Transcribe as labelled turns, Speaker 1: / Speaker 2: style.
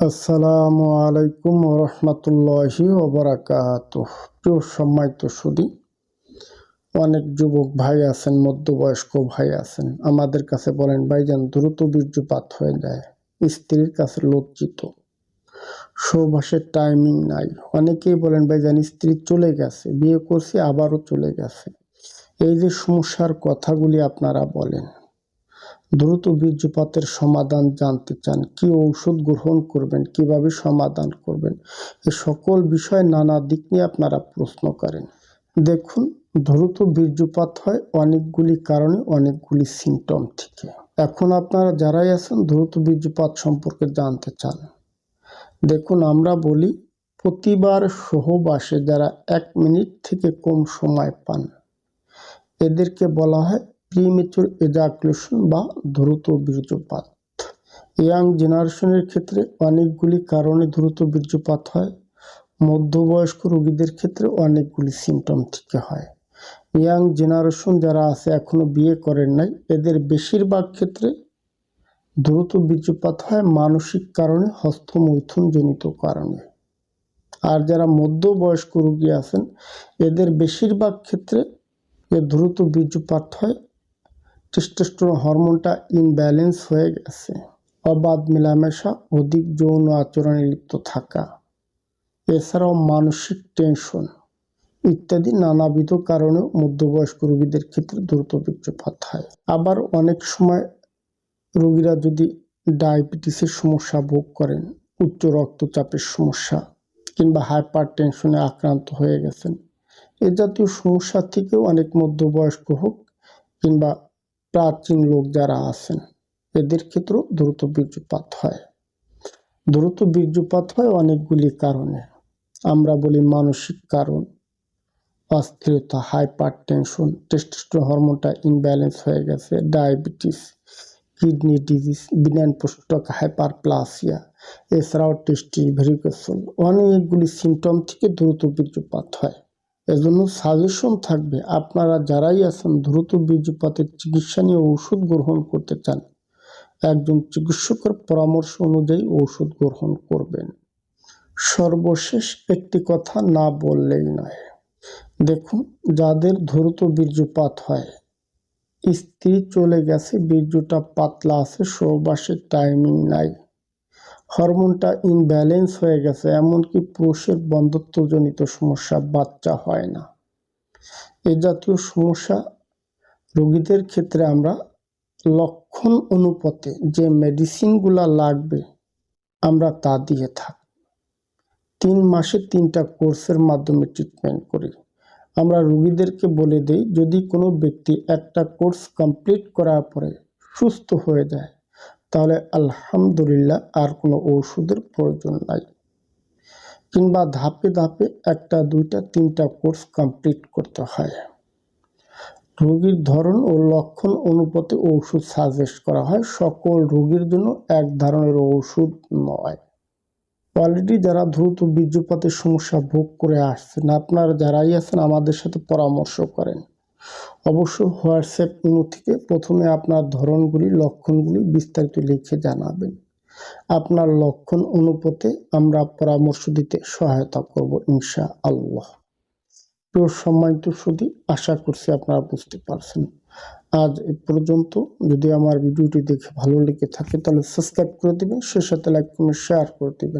Speaker 1: আসসালামু আলাইকুম রহমতুল্লাহি ওবরাকাত প্রিয় সম্মানিত সুদী অনেক যুবক ভাই আছেন, মধ্যবয়স্ক ভাই আছেন। আমাদের কাছে বলেন ভাই ভাইজান, দ্রুত বীর্যপাত হয়ে যায়। স্ত্রীর কাছে লজ্জিত। সৌভাসের টাইমিং নাই। অনেকেই বলেন ভাই ভাইজান, স্ত্রী চলে গেছে, বিয়ে করছি, আবারও চলে গেছে। এই যে সমস্যার কথাগুলি আপনারা বলেন দ্রুত বীর্যপাতের সমাধান জানতে চান। কি ঔষধ গ্রহণ করবেন? কীভাবে সমাধান করবেন? এ সকল বিষয় নানা দিক নিয়ে আপনারা প্রশ্ন করেন। দেখুন, দ্রুত বীর্যপাত হয় অনেকগুলি কারণে, অনেকগুলি সিমটম থেকে। এখন আপনারা যারাই আছেন, দ্রুত বীর্যপাত সম্পর্কে জানতে চান। দেখুন, আমরা বলি, প্রতিবার সহবাসে যারা এক মিনিট থেকে কম সময় পান, এদেরকে বলা হয় প্রিমেচুর এজাকুলেশন বা দ্রুত বীর্যপাত। ইয়াং জেনারেশনের ক্ষেত্রে অনেকগুলি কারণে দ্রুত বীর্যপাত হয়। মধ্যবয়স্ক রোগীদের ক্ষেত্রে অনেকগুলি সিমটম থেকে হয়। ইয়াং জেনারেশন যারা আছে এখনও বিয়ে করেন নাই, এদের বেশিরভাগ ক্ষেত্রে দ্রুত বীর্যপাত হয় মানসিক কারণে হস্তমৈথুন জনিত কারণে। আর যারা মধ্যবয়স্ক রোগী আছেন, এদের বেশিরভাগ ক্ষেত্রে দ্রুত বীর্যপাত হয় টেস্টোস্টেরন হরমোনটা ইনব্যালেন্স হয়ে গেছে। অবাধ মেলামেশা, অধিক যৌন আচরণে লিপ্ত থাকা, এছাড়াও মানসিক টেনশন ইত্যাদি নানাবিধ কারণেও মধ্যবয়স্ক রোগীদের ক্ষেত্রে দ্রুত বীর্যপাত হয় আবার অনেক সময় রোগীরা যদি ডায়াবেটিসের সমস্যা ভোগ করেন, উচ্চ রক্তচাপের সমস্যা কিংবা হাইপার টেনশনে আক্রান্ত হয়ে গেছেন, এ জাতীয় সমস্যা থেকেও অনেক মধ্যবয়স্ক হোক কিংবা প্রাচীন লোক যারা আছেন, এদের ক্ষেত্রেও দ্রুত বীর্যপাত হয়। দ্রুত বীর্যপাত হয় অনেকগুলি কারণে। আমরা বলি মানসিক কারণ, অস্থিরতা হাইপার টেনশন টেস্টোস্টেরন হরমোনটা ইনব্যালেন্স হয়ে গেছে diabetes kidney disease benign prostatic hyperplasia এছাড়াও টেস্টি ভেরিকেশন অনেকগুলি সিমটম থেকে দ্রুত বীর্যপাত হয়। এজন্য সাজেশন থাকবে আপনারা যারাই আছেন দ্রুত বীর্যপাতের চিকিৎসা নিয়ে ঔষধ গ্রহণ করতে চান। একজন চিকিৎসকের পরামর্শ অনুযায়ী ঔষধ গ্রহণ করবেন। সর্বশেষ একটি কথা না বললেই নয়। দেখুন, যাদের দ্রুত বীর্যপাত হয়, স্ত্রী চলে গেছে, বীর্যটা পাতলা আছে সৌবাসের টাইমিং নাই। হরমোনটা ইনব্যালেন্স হয়ে গেছে, এমনকি পুরুষের বন্ধত্বজনিত সমস্যা বাচ্চা হয় না। এ জাতীয় সমস্যা রোগীদের ক্ষেত্রে আমরা লক্ষণ অনুপাতে যে মেডিসিনগুলা লাগবে, আমরা তা দিয়ে থাকি। তিন মাসে তিনটা কোর্সের মাধ্যমে ট্রিটমেন্ট করি। আমরা রোগীদেরকে বলে দেই, যদি কোনো ব্যক্তি একটা কোর্স কমপ্লিট করার পরে সুস্থ হয়ে যায় তাহলে আলহামদুলিল্লাহ আর কোনো ওষুধের প্রয়োজন নাই। কিংবা ধাপে ধাপে একটা, দুইটা, তিনটা কোর্স কমপ্লিট করতে হয়। রোগীর ধরন ও লক্ষণ অনুপাতে ওষুধ সাজেস্ট করা হয়। সকল রোগীর জন্য এক ধরনের ওষুধ নয়। অলরেডি যারা দ্রুত বীর্যপাতের সমস্যা ভোগ করে আসছেন, আপনারা যারাই আছেন, আমাদের সাথে পরামর্শ করেন। অবশ্য হোয়াটসঅ্যাপ ইমো থেকে প্রথমে আপনার ধরনগুলি, লক্ষণগুলি বিস্তারিত লিখে জানাবেন। আপনার লক্ষণ অনুপাতে আমরা পরামর্শ দিতে সহায়তা করব ইনশা আল্লাহ প্রিয় সম্মানিত সুদী আশা করছি আপনারা বুঝতে পারছেন। আজ এ পর্যন্ত। যদি আমার ভিডিওটি দেখে ভালো লেগে থাকে, তাহলে সাবস্ক্রাইব করে দেবেন, সে সাথে লাইক, কমেন্ট, শেয়ার করে দেবেন।